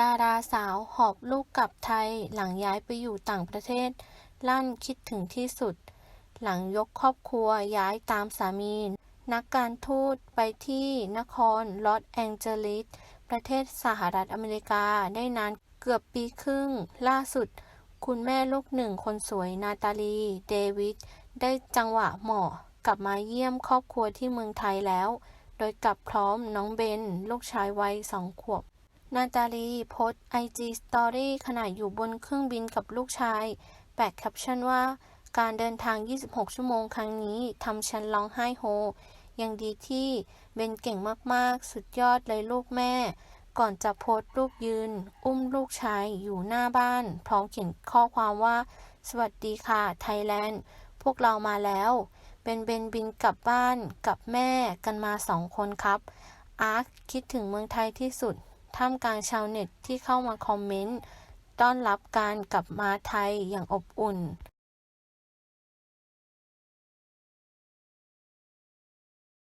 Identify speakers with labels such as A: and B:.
A: ดาราสาวหอบลูกกลับไทยหลังย้ายไปอยู่ต่างประเทศ ลั่นคิดถึงที่สุด หลังยกครอบครัวย้ายตามสามี นักการทูตไปที่นครลอสแองเจลิส ประเทศสหรัฐอเมริกาได้นานเกือบปีครึ่ง ล่าสุด คุณแม่ลูกหนึ่งคนสวยนาตาลี เดวิด ได้จังหวะเหมาะกลับมาเยี่ยมครอบครัวที่เมืองไทยแล้ว โดยกลับพร้อมน้องเบน ลูกชายวัยสองขวบ นาตาลีโพสไอจีสตอรี่ขณะอยู่บนเครื่องบินกับลูกชาย แปะแคปชั่นว่า การเดินทาง 26 ชั่วโมงครั้งนี้ทำฉันร้องไห้โฮ ยังดีที่เบนเก่งมากๆ สุดยอดเลยลูกแม่ ก่อนจะโพสต์รูปยืน อุ้มลูกชายอยู่หน้าบ้าน พร้อมเขียนข้อความว่า สวัสดีค่ะ ไทยแลนด์ พวกเรามาแล้วเป็นเบนบินกลับบ้านกับแม่กันมาสองคนครับอาร์คคิดถึงเมืองไทยที่สุด ท่ามกลางชาวเน็ตที่เข้ามาคอมเมนต์ ต้อนรับการกลับมาไทยอย่างอบอุ่น